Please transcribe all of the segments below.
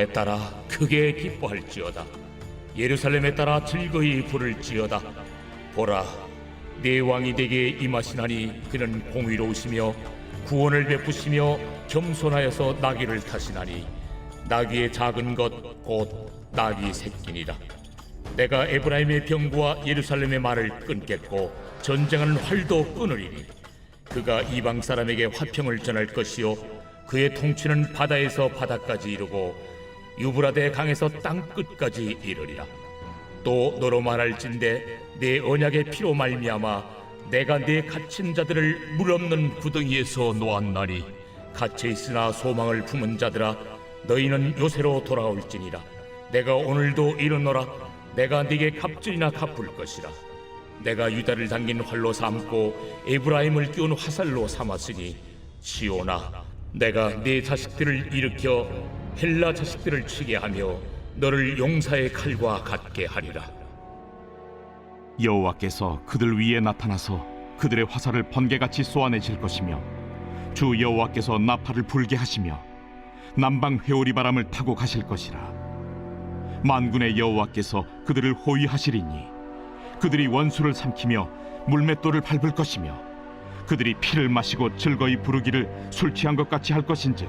시온에 따라 크게 기뻐할지어다. 예루살렘에 따라 즐거이 부를지어다. 보라 내 왕이 내게 임하시나니 그는 공의로우시며 구원을 베푸시며 겸손하여서 나귀를 타시나니 나귀의 작은 것 곧 나귀 새끼니라. 내가 에브라임의 병과 예루살렘의 말을 끊겠고 전쟁하는 활도 끊으리니 그가 이방 사람에게 화평을 전할 것이요 그의 통치는 바다에서 바다까지 이르고 유브라데 강에서 땅 끝까지 이르리라. 또 너로 말할진대 내 언약의 피로 말미암아 내가 내 갇힌 자들을 물 없는 구덩이에서 놓았나니 갇혀 있으나 소망을 품은 자들아 너희는 요새로 돌아올지니라. 내가 오늘도 이르노라. 내가 네게 갑질이나 갚을 것이라. 내가 유다를 당긴 활로 삼고 에브라임을 끼운 화살로 삼았으니 시오나 내가 네 자식들을 일으켜 헬라 자식들을 치게 하며 너를 용사의 칼과 같게 하리라. 여호와께서 그들 위에 나타나서 그들의 화살을 번개같이 쏘아내실 것이며 주 여호와께서 나팔을 불게 하시며 남방 회오리 바람을 타고 가실 것이라. 만군의 여호와께서 그들을 호위하시리니 그들이 원수를 삼키며 물맷돌을 밟을 것이며 그들이 피를 마시고 즐거이 부르기를 술 취한 것 같이 할 것인즉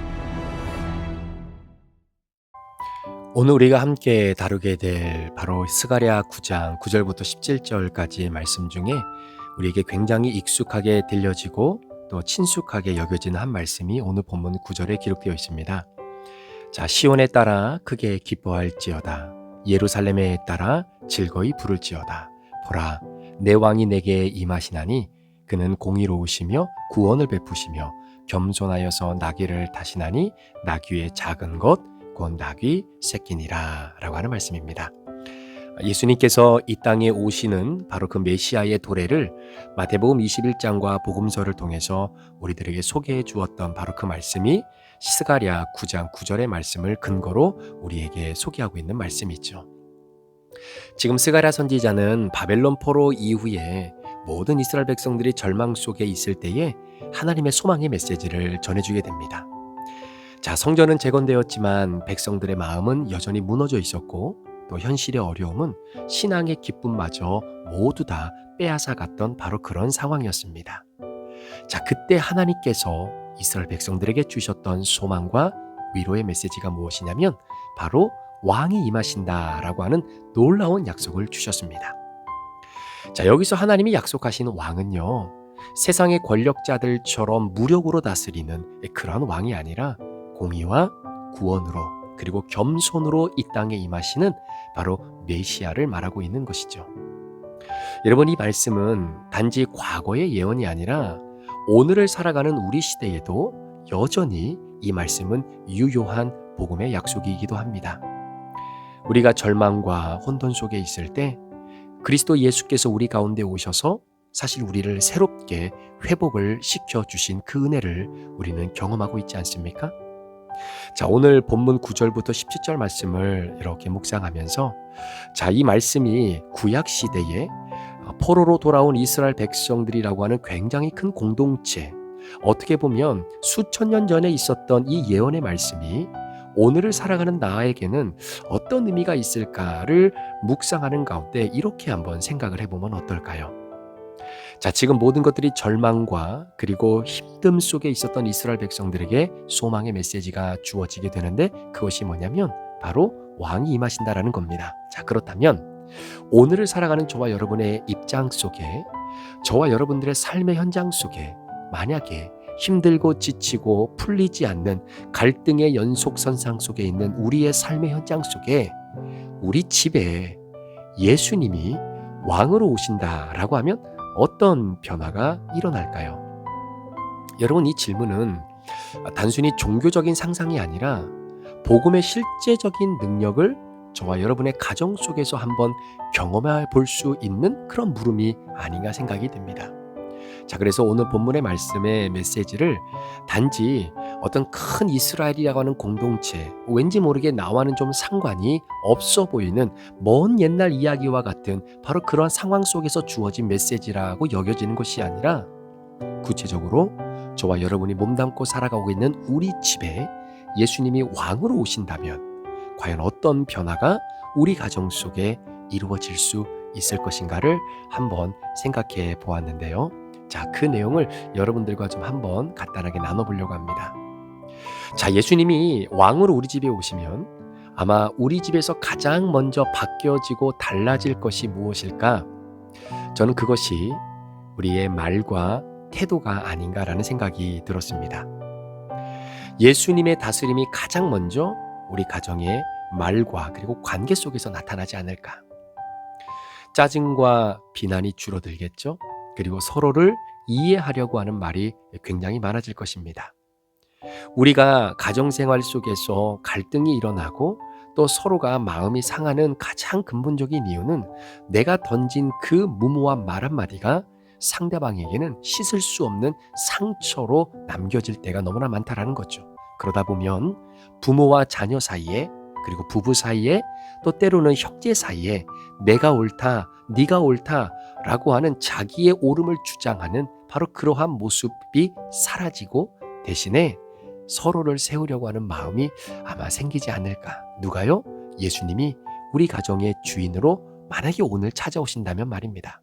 오늘 우리가 함께 다루게 될 바로 스가랴 9장 9절부터 17절까지의 말씀 중에 우리에게 굉장히 익숙하게 들려지고 또 친숙하게 여겨지는 한 말씀이 오늘 본문 9절에 기록되어 있습니다. 자, 시온에 따라 크게 기뻐할지어다. 예루살렘에 따라 즐거이 부를지어다. 보라, 내 왕이 내게 임하시나니 그는 공의로우시며 구원을 베푸시며 겸손하여서 나귀를 타시나니 나귀의 작은 것 곧 나귀 새끼니라 라고 하는 말씀입니다. 예수님께서 이 땅에 오시는 바로 그 메시아의 도래를 마태복음 21장과 복음서를 통해서 우리들에게 소개해 주었던 바로 그 말씀이 스가랴 9장 9절의 말씀을 근거로 우리에게 소개하고 있는 말씀이죠. 지금 스가랴 선지자는 바벨론 포로 이후에 모든 이스라엘 백성들이 절망 속에 있을 때에 하나님의 소망의 메시지를 전해주게 됩니다. 자, 성전은 재건되었지만 백성들의 마음은 여전히 무너져 있었고 또 현실의 어려움은 신앙의 기쁨마저 모두 다 빼앗아 갔던 바로 그런 상황이었습니다. 자, 그때 하나님께서 이스라엘 백성들에게 주셨던 소망과 위로의 메시지가 무엇이냐면 바로 왕이 임하신다라고 하는 놀라운 약속을 주셨습니다. 자, 여기서 하나님이 약속하신 왕은요. 세상의 권력자들처럼 무력으로 다스리는 그러한 왕이 아니라 공의와 구원으로 그리고 겸손으로 이 땅에 임하시는 바로 메시아를 말하고 있는 것이죠. 여러분 이 말씀은 단지 과거의 예언이 아니라 오늘을 살아가는 우리 시대에도 여전히 이 말씀은 유효한 복음의 약속이기도 합니다. 우리가 절망과 혼돈 속에 있을 때 그리스도 예수께서 우리 가운데 오셔서 사실 우리를 새롭게 회복을 시켜 주신 그 은혜를 우리는 경험하고 있지 않습니까? 자, 오늘 본문 9절부터 17절 말씀을 이렇게 묵상하면서 자, 이 말씀이 구약 시대에 포로로 돌아온 이스라엘 백성들이라고 하는 굉장히 큰 공동체, 어떻게 보면 수천 년 전에 있었던 이 예언의 말씀이 오늘을 살아가는 나에게는 어떤 의미가 있을까를 묵상하는 가운데 이렇게 한번 생각을 해보면 어떨까요? 자, 지금 모든 것들이 절망과 그리고 힘듦 속에 있었던 이스라엘 백성들에게 소망의 메시지가 주어지게 되는데 그것이 뭐냐면 바로 왕이 임하신다라는 겁니다. 자, 그렇다면 오늘을 살아가는 저와 여러분의 입장 속에 저와 여러분들의 삶의 현장 속에 만약에 힘들고 지치고 풀리지 않는 갈등의 연속선상 속에 있는 우리의 삶의 현장 속에 우리 집에 예수님이 왕으로 오신다라고 하면 어떤 변화가 일어날까요? 여러분 이 질문은 단순히 종교적인 상상이 아니라 복음의 실제적인 능력을 저와 여러분의 가정 속에서 한번 경험해 볼 수 있는 그런 물음이 아닌가 생각이 듭니다. 자, 그래서 오늘 본문의 말씀의 메시지를 단지 어떤 큰 이스라엘이라고 하는 공동체, 왠지 모르게 나와는 좀 상관이 없어 보이는 먼 옛날 이야기와 같은 바로 그런 상황 속에서 주어진 메시지라고 여겨지는 것이 아니라 구체적으로 저와 여러분이 몸담고 살아가고 있는 우리 집에 예수님이 왕으로 오신다면 과연 어떤 변화가 우리 가정 속에 이루어질 수 있을 것인가를 한번 생각해 보았는데요. 자, 그 내용을 여러분들과 좀 한번 간단하게 나눠보려고 합니다. 자, 예수님이 왕으로 우리 집에 오시면 아마 우리 집에서 가장 먼저 바뀌어지고 달라질 것이 무엇일까? 저는 그것이 우리의 말과 태도가 아닌가라는 생각이 들었습니다. 예수님의 다스림이 가장 먼저 우리 가정의 말과 그리고 관계 속에서 나타나지 않을까? 짜증과 비난이 줄어들겠죠? 그리고 서로를 이해하려고 하는 말이 굉장히 많아질 것입니다. 우리가 가정생활 속에서 갈등이 일어나고 또 서로가 마음이 상하는 가장 근본적인 이유는 내가 던진 그 무모한 말 한마디가 상대방에게는 씻을 수 없는 상처로 남겨질 때가 너무나 많다라는 거죠. 그러다 보면 부모와 자녀 사이에 그리고 부부 사이에 또 때로는 형제 사이에 내가 옳다, 네가 옳다 라고 하는 자기의 옳음을 주장하는 바로 그러한 모습이 사라지고 대신에 서로를 세우려고 하는 마음이 아마 생기지 않을까. 누가요? 예수님이 우리 가정의 주인으로 만약에 오늘 찾아오신다면 말입니다.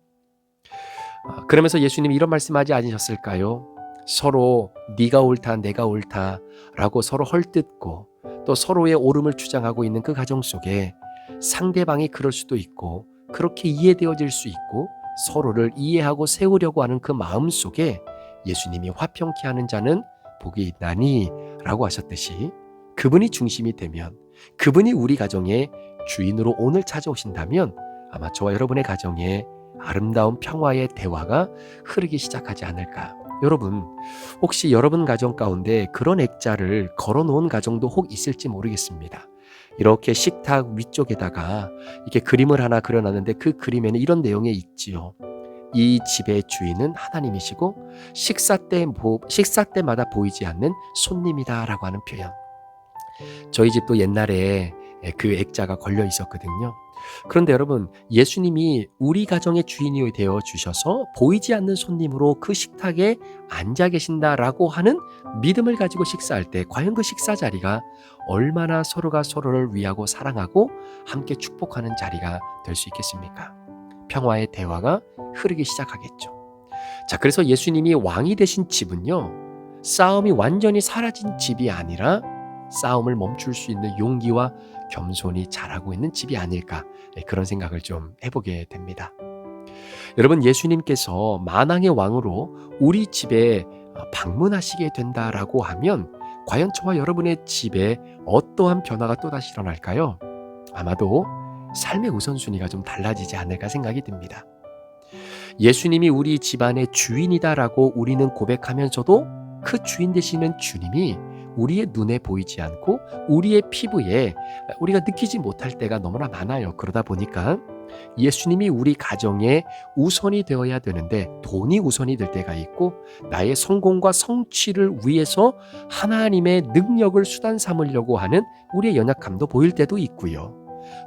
아, 그러면서 예수님이 이런 말씀하지 않으셨을까요? 서로 네가 옳다, 내가 옳다라고 서로 헐뜯고 또 서로의 옳음을 주장하고 있는 그 가정 속에 상대방이 그럴 수도 있고 그렇게 이해되어질 수 있고 서로를 이해하고 세우려고 하는 그 마음 속에 예수님이 화평케 하는 자는 복이 있나니 라고 하셨듯이 그분이 중심이 되면 그분이 우리 가정의 주인으로 오늘 찾아오신다면 아마 저와 여러분의 가정에 아름다운 평화의 대화가 흐르기 시작하지 않을까. 여러분, 혹시 여러분 가정 가운데 그런 액자를 걸어 놓은 가정도 혹 있을지 모르겠습니다. 이렇게 식탁 위쪽에다가 이렇게 그림을 하나 그려놨는데 그 그림에는 이런 내용이 있지요. 이 집의 주인은 하나님이시고 식사 때 식사 때마다 보이지 않는 손님이다라고 하는 표현. 저희 집도 옛날에 그 액자가 걸려 있었거든요. 그런데 여러분, 예수님이 우리 가정의 주인이 되어 주셔서 보이지 않는 손님으로 그 식탁에 앉아 계신다라고 하는 믿음을 가지고 식사할 때 과연 그 식사 자리가 얼마나 서로가 서로를 위하고 사랑하고 함께 축복하는 자리가 될 수 있겠습니까? 평화의 대화가 흐르기 시작하겠죠. 자, 그래서 예수님이 왕이 되신 집은요, 싸움이 완전히 사라진 집이 아니라 싸움을 멈출 수 있는 용기와 겸손히 자라고 있는 집이 아닐까 네, 그런 생각을 좀 해보게 됩니다. 여러분 예수님께서 만왕의 왕으로 우리 집에 방문하시게 된다라고 하면 과연 저와 여러분의 집에 어떠한 변화가 또다시 일어날까요? 아마도 삶의 우선순위가 좀 달라지지 않을까 생각이 듭니다. 예수님이 우리 집안의 주인이다라고 우리는 고백하면서도 그 주인 되시는 주님이 우리의 눈에 보이지 않고 우리의 피부에 우리가 느끼지 못할 때가 너무나 많아요. 그러다 보니까 예수님이 우리 가정에 우선이 되어야 되는데 돈이 우선이 될 때가 있고 나의 성공과 성취를 위해서 하나님의 능력을 수단 삼으려고 하는 우리의 연약함도 보일 때도 있고요.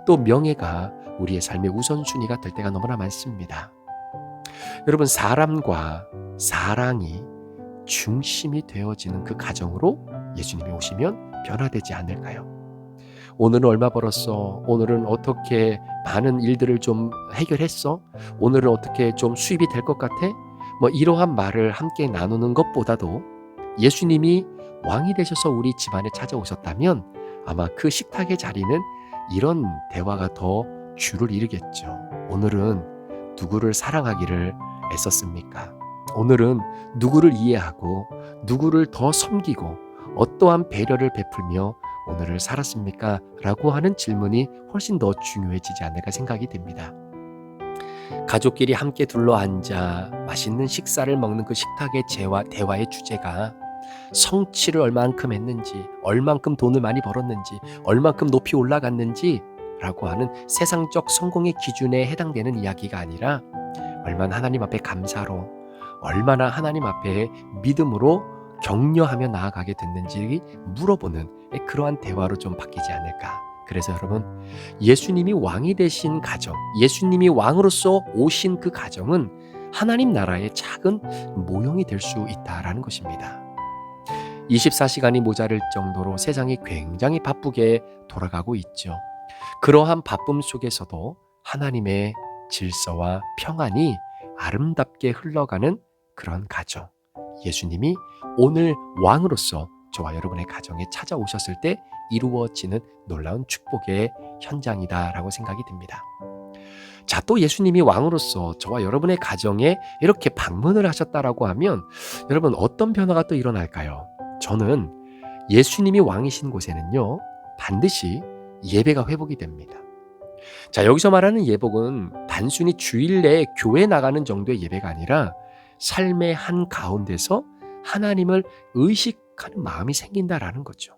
또 명예가 우리의 삶의 우선순위가 될 때가 너무나 많습니다. 여러분 사람과 사랑이 중심이 되어지는 그 가정으로 예수님이 오시면 변화되지 않을까요? 오늘은 얼마 벌었어? 오늘은 어떻게 많은 일들을 좀 해결했어? 오늘은 어떻게 좀 수입이 될 것 같아? 뭐 이러한 말을 함께 나누는 것보다도 예수님이 왕이 되셔서 우리 집안에 찾아오셨다면 아마 그 식탁의 자리는 이런 대화가 더 주를 이루겠죠. 오늘은 누구를 사랑하기를 애썼습니까? 오늘은 누구를 이해하고 누구를 더 섬기고 어떠한 배려를 베풀며 오늘을 살았습니까? 라고 하는 질문이 훨씬 더 중요해지지 않을까 생각이 됩니다. 가족끼리 함께 둘러 앉아 맛있는 식사를 먹는 그 식탁의 재와 대화의 주제가 성취를 얼만큼 했는지, 얼만큼 돈을 많이 벌었는지, 얼만큼 높이 올라갔는지 라고 하는 세상적 성공의 기준에 해당되는 이야기가 아니라 얼마나 하나님 앞에 감사로 얼마나 하나님 앞에 믿음으로 격려하며 나아가게 됐는지 물어보는 그러한 대화로 좀 바뀌지 않을까. 그래서 여러분, 예수님이 왕이 되신 가정, 예수님이 왕으로서 오신 그 가정은 하나님 나라의 작은 모형이 될 수 있다라는 것입니다. 24시간이 모자랄 정도로 세상이 굉장히 바쁘게 돌아가고 있죠. 그러한 바쁨 속에서도 하나님의 질서와 평안이 아름답게 흘러가는 그런 가정. 예수님이 오늘 왕으로서 저와 여러분의 가정에 찾아오셨을 때 이루어지는 놀라운 축복의 현장이다라고 생각이 듭니다. 자, 또 예수님이 왕으로서 저와 여러분의 가정에 이렇게 방문을 하셨다라고 하면 여러분 어떤 변화가 또 일어날까요? 저는 예수님이 왕이신 곳에는요, 반드시 예배가 회복이 됩니다. 자, 여기서 말하는 예복은 단순히 주일 내에 교회 나가는 정도의 예배가 아니라 삶의 한 가운데서 하나님을 의식하는 마음이 생긴다라는 거죠.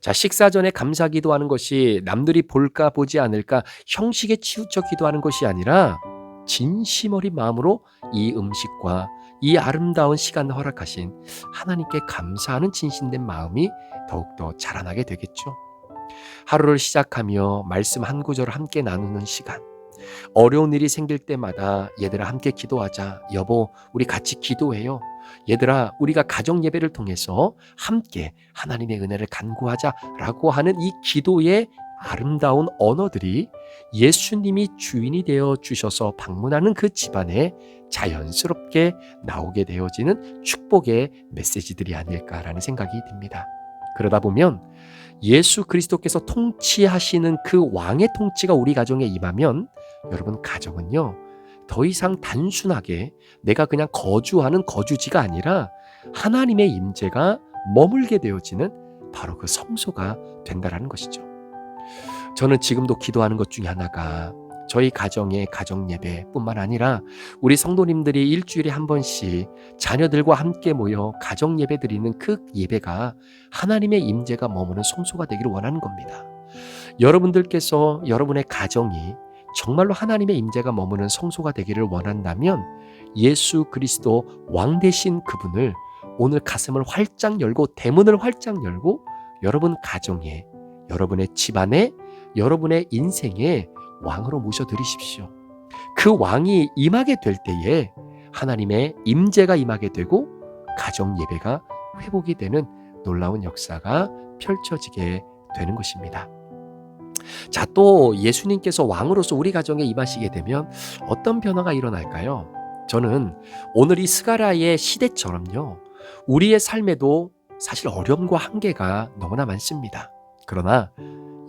자, 식사 전에 감사 기도하는 것이 남들이 볼까 보지 않을까 형식에 치우쳐 기도하는 것이 아니라 진심 어린 마음으로 이 음식과 이 아름다운 시간을 허락하신 하나님께 감사하는 진심된 마음이 더욱더 자라나게 되겠죠. 하루를 시작하며 말씀 한 구절을 함께 나누는 시간. 어려운 일이 생길 때마다 얘들아 함께 기도하자. 여보, 우리 같이 기도해요. 얘들아, 우리가 가정 예배를 통해서 함께 하나님의 은혜를 간구하자라고 하는 이 기도의 아름다운 언어들이 예수님이 주인이 되어 주셔서 방문하는 그 집안에 자연스럽게 나오게 되어지는 축복의 메시지들이 아닐까라는 생각이 듭니다. 그러다 보면 예수 그리스도께서 통치하시는 그 왕의 통치가 우리 가정에 임하면 여러분 가정은요 더 이상 단순하게 내가 그냥 거주하는 거주지가 아니라 하나님의 임재가 머물게 되어지는 바로 그 성소가 된다라는 것이죠. 저는 지금도 기도하는 것 중에 하나가 저희 가정의 가정 예배뿐만 아니라 우리 성도님들이 일주일에 한 번씩 자녀들과 함께 모여 가정 예배 드리는 그 예배가 하나님의 임재가 머무는 성소가 되기를 원하는 겁니다. 여러분들께서 여러분의 가정이 정말로 하나님의 임재가 머무는 성소가 되기를 원한다면 예수 그리스도 왕 되신 그분을 오늘 가슴을 활짝 열고 대문을 활짝 열고 여러분 가정에 여러분의 집안에 여러분의 인생에 왕으로 모셔 드리십시오. 그 왕이 임하게 될 때에 하나님의 임재가 임하게 되고 가정 예배가 회복이 되는 놀라운 역사가 펼쳐지게 되는 것입니다. 자, 또 예수님께서 왕으로서 우리 가정에 임하시게 되면 어떤 변화가 일어날까요? 저는 오늘 이 스가라의 시대처럼요. 우리의 삶에도 사실 어려움과 한계가 너무나 많습니다. 그러나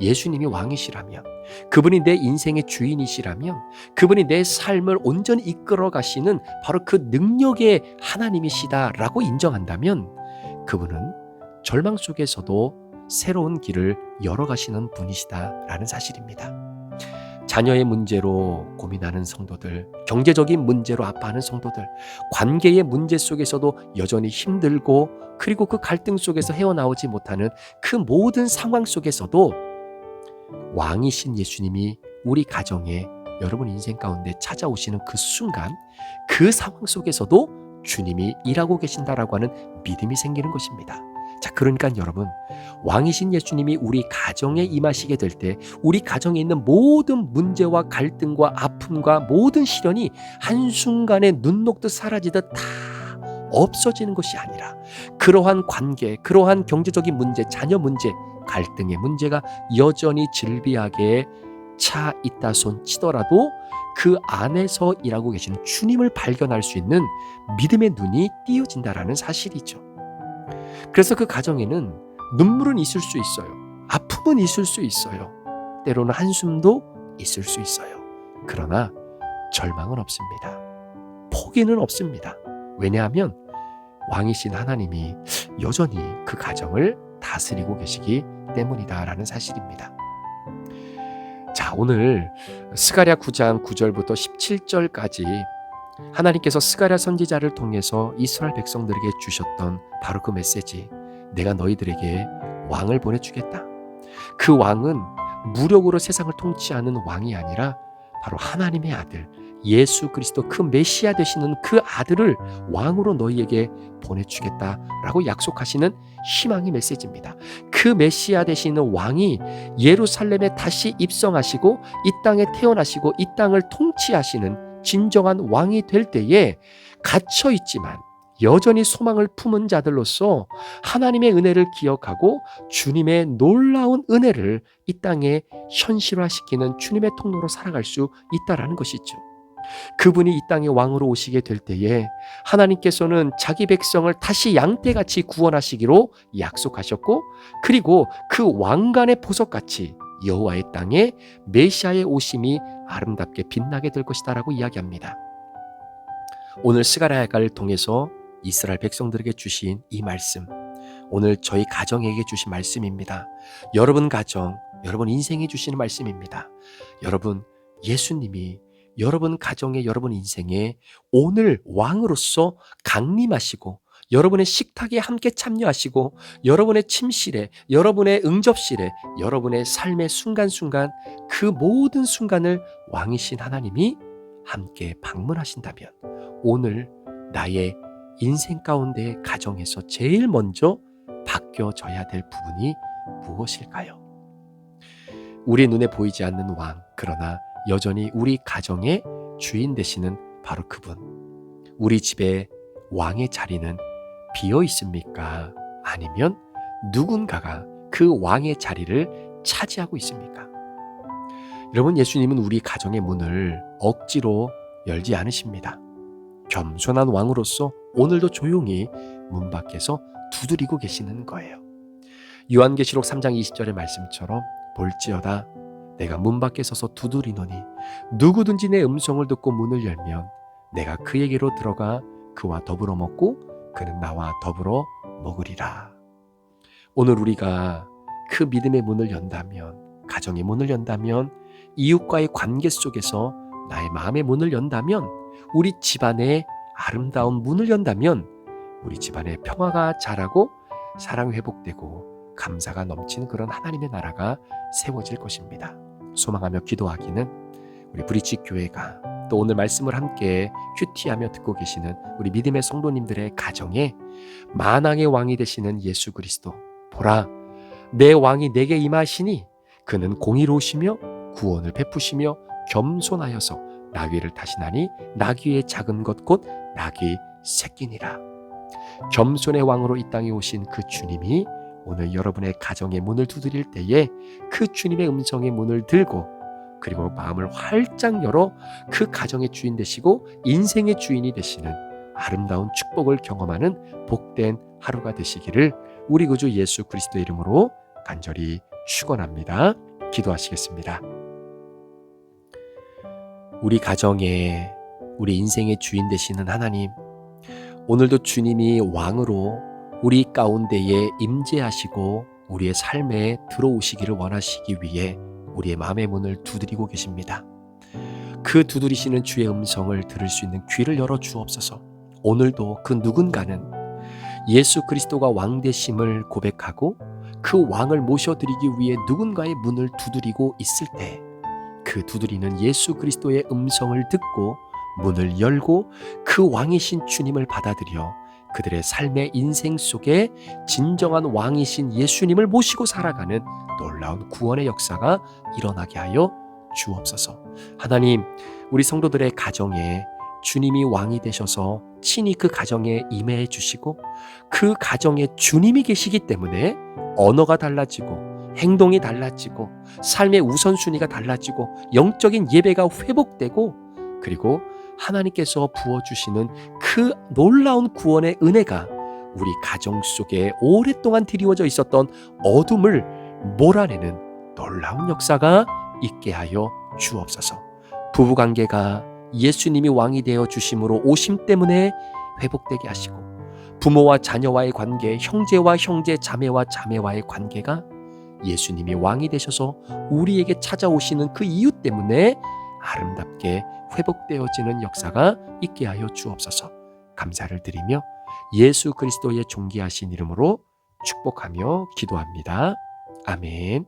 예수님이 왕이시라면 그분이 내 인생의 주인이시라면 그분이 내 삶을 온전히 이끌어 가시는 바로 그 능력의 하나님이시다라고 인정한다면 그분은 절망 속에서도 새로운 길을 열어 가시는 분이시다라는 사실입니다. 자녀의 문제로 고민하는 성도들, 경제적인 문제로 아파하는 성도들, 관계의 문제 속에서도 여전히 힘들고 그리고 그 갈등 속에서 헤어나오지 못하는 그 모든 상황 속에서도 왕이신 예수님이 우리 가정에 여러분 인생 가운데 찾아오시는 그 순간 그 상황 속에서도 주님이 일하고 계신다라고 하는 믿음이 생기는 것입니다. 자, 그러니까 여러분, 왕이신 예수님이 우리 가정에 임하시게 될 때 우리 가정에 있는 모든 문제와 갈등과 아픔과 모든 시련이 한순간에 눈 녹듯 사라지듯 다 없어지는 것이 아니라 그러한 관계, 그러한 경제적인 문제, 자녀 문제, 갈등의 문제가 여전히 질비하게 차 있다 손 치더라도 그 안에서 일하고 계신 주님을 발견할 수 있는 믿음의 눈이 띄어진다라는 사실이죠. 그래서 그 가정에는 눈물은 있을 수 있어요. 아픔은 있을 수 있어요. 때로는 한숨도 있을 수 있어요. 그러나 절망은 없습니다. 포기는 없습니다. 왜냐하면 왕이신 하나님이 여전히 그 가정을 다스리고 계시기 때문이다라는 사실입니다. 자, 오늘 스가랴 9장 9절부터 17절까지 하나님께서 스가랴 선지자를 통해서 이스라엘 백성들에게 주셨던 바로 그 메시지. 내가 너희들에게 왕을 보내 주겠다. 그 왕은 무력으로 세상을 통치하는 왕이 아니라 바로 하나님의 아들 예수 그리스도 그 메시아 되시는 그 아들을 왕으로 너희에게 보내주겠다라고 약속하시는 희망의 메시지입니다. 그 메시아 되시는 왕이 예루살렘에 다시 입성하시고 이 땅에 태어나시고 이 땅을 통치하시는 진정한 왕이 될 때에 갇혀 있지만 여전히 소망을 품은 자들로서 하나님의 은혜를 기억하고 주님의 놀라운 은혜를 이 땅에 현실화시키는 주님의 통로로 살아갈 수 있다라는 것이죠. 그분이 이 땅에 왕으로 오시게 될 때에 하나님께서는 자기 백성을 다시 양떼같이 구원하시기로 약속하셨고 그리고 그 왕관의 보석같이 여호와의 땅에 메시아의 오심이 아름답게 빛나게 될 것이다라고 이야기합니다. 오늘 스가랴가를 통해서 이스라엘 백성들에게 주신 이 말씀 오늘 저희 가정에게 주신 말씀입니다. 여러분 가정, 여러분 인생에 주시는 말씀입니다. 여러분 예수님이 여러분 가정의 여러분 인생에 오늘 왕으로서 강림하시고 여러분의 식탁에 함께 참여하시고 여러분의 침실에 여러분의 응접실에 여러분의 삶의 순간순간 그 모든 순간을 왕이신 하나님이 함께 방문하신다면 오늘 나의 인생 가운데 가정에서 제일 먼저 바뀌어져야 될 부분이 무엇일까요? 우리 눈에 보이지 않는 왕, 그러나 여전히 우리 가정의 주인 되시는 바로 그분. 우리 집에 왕의 자리는 비어 있습니까? 아니면 누군가가 그 왕의 자리를 차지하고 있습니까? 여러분, 예수님은 우리 가정의 문을 억지로 열지 않으십니다. 겸손한 왕으로서 오늘도 조용히 문 밖에서 두드리고 계시는 거예요. 요한계시록 3장 20절의 말씀처럼 볼지어다 내가 문 밖에 서서 두드리노니 누구든지 내 음성을 듣고 문을 열면 내가 그에게로 들어가 그와 더불어 먹고 그는 나와 더불어 먹으리라. 오늘 우리가 그 믿음의 문을 연다면 가정의 문을 연다면 이웃과의 관계 속에서 나의 마음의 문을 연다면 우리 집안의 아름다운 문을 연다면 우리 집안의 평화가 자라고 사랑이 회복되고 감사가 넘치는 그런 하나님의 나라가 세워질 것입니다. 소망하며 기도하기는 우리 브리지 교회가 또 오늘 말씀을 함께 큐티하며 듣고 계시는 우리 믿음의 성도님들의 가정에 만왕의 왕이 되시는 예수 그리스도 보라 내 왕이 내게 임하시니 그는 공의로우시며 구원을 베푸시며 겸손하여서 나귀를 타시나니 나귀의 작은 것 곧 나귀 새끼니라. 겸손의 왕으로 이 땅에 오신 그 주님이 오늘 여러분의 가정의 문을 두드릴 때에 그 주님의 음성의 문을 들고 그리고 마음을 활짝 열어 그 가정의 주인 되시고 인생의 주인이 되시는 아름다운 축복을 경험하는 복된 하루가 되시기를 우리 구주 예수 그리스도 이름으로 간절히 축원합니다. 기도하시겠습니다. 우리 가정에 우리 인생의 주인 되시는 하나님 오늘도 주님이 왕으로 우리 가운데에 임재하시고 우리의 삶에 들어오시기를 원하시기 위해 우리의 마음의 문을 두드리고 계십니다. 그 두드리시는 주의 음성을 들을 수 있는 귀를 열어 주옵소서. 오늘도 그 누군가는 예수 그리스도가 왕 되심을 고백하고 그 왕을 모셔드리기 위해 누군가의 문을 두드리고 있을 때 그 두드리는 예수 그리스도의 음성을 듣고 문을 열고 그 왕이신 주님을 받아들여 그들의 삶의 인생 속에 진정한 왕이신 예수님을 모시고 살아가는 놀라운 구원의 역사가 일어나게 하여 주옵소서. 하나님, 우리 성도들의 가정에 주님이 왕이 되셔서 친히 그 가정에 임해 주시고 그 가정에 주님이 계시기 때문에 언어가 달라지고 행동이 달라지고 삶의 우선순위가 달라지고 영적인 예배가 회복되고 그리고 하나님께서 부어주시는 그 놀라운 구원의 은혜가 우리 가정 속에 오랫동안 드리워져 있었던 어둠을 몰아내는 놀라운 역사가 있게 하여 주옵소서. 부부 관계가 예수님이 왕이 되어 주심으로 오심 때문에 회복되게 하시고 부모와 자녀와의 관계, 형제와 형제, 자매와 자매와의 관계가 예수님이 왕이 되셔서 우리에게 찾아오시는 그 이유 때문에 아름답게 회복되어지는 역사가 있게 하여 주옵소서. 감사를 드리며 예수 그리스도의 존귀하신 이름으로 축복하며 기도합니다. 아멘.